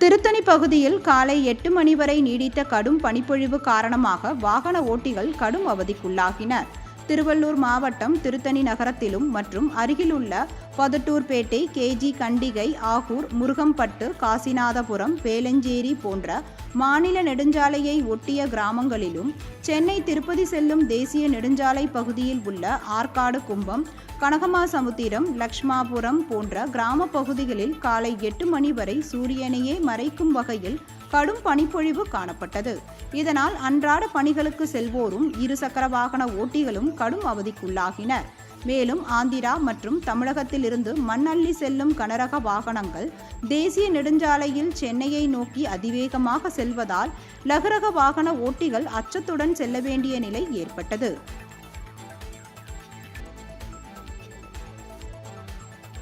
திருத்தணி பகுதியில் காலை எட்டு மணி வரை நீடித்த கடும் பனிப்பொழிவு காரணமாக வாகன ஓட்டிகள் கடும் அவதிக்குள்ளாகினர் திருவள்ளூர் மாவட்டம் திருத்தணி நகரத்திலும் மற்றும் அருகிலுள்ள பதட்டூர்பேட்டை கேஜி கண்டிகை ஆகூர் முருகம்பட்டு காசிநாதபுரம் வேலஞ்சேரி போன்ற மாநில நெடுஞ்சாலையை ஒட்டிய கிராமங்களிலும் சென்னை திருப்பதி செல்லும் தேசிய நெடுஞ்சாலை பகுதியில் உள்ள ஆற்காடு கும்பம் கனகமாசமுத்திரம் லக்ஷ்மாபுரம் போன்ற கிராம பகுதிகளில் காலை எட்டு மணி வரை சூரியனையே மறைக்கும் வகையில் கடும் பனிப்பொழிவு காணப்பட்டது. இதனால் அன்றாட பணிகளுக்கு செல்வோரும் இருசக்கர வாகன ஓட்டிகளும் கடும் அவதிக்குள்ளாகினர் மேலும் ஆந்திரா மற்றும் தமிழகத்திலிருந்து மண்ணள்ளி செல்லும் கனரக வாகனங்கள் தேசிய நெடுஞ்சாலையில் சென்னையை நோக்கி அதிவேகமாக செல்வதால் லகுரக வாகன ஓட்டிகள் அச்சத்துடன் செல்ல வேண்டிய நிலை ஏற்பட்டது.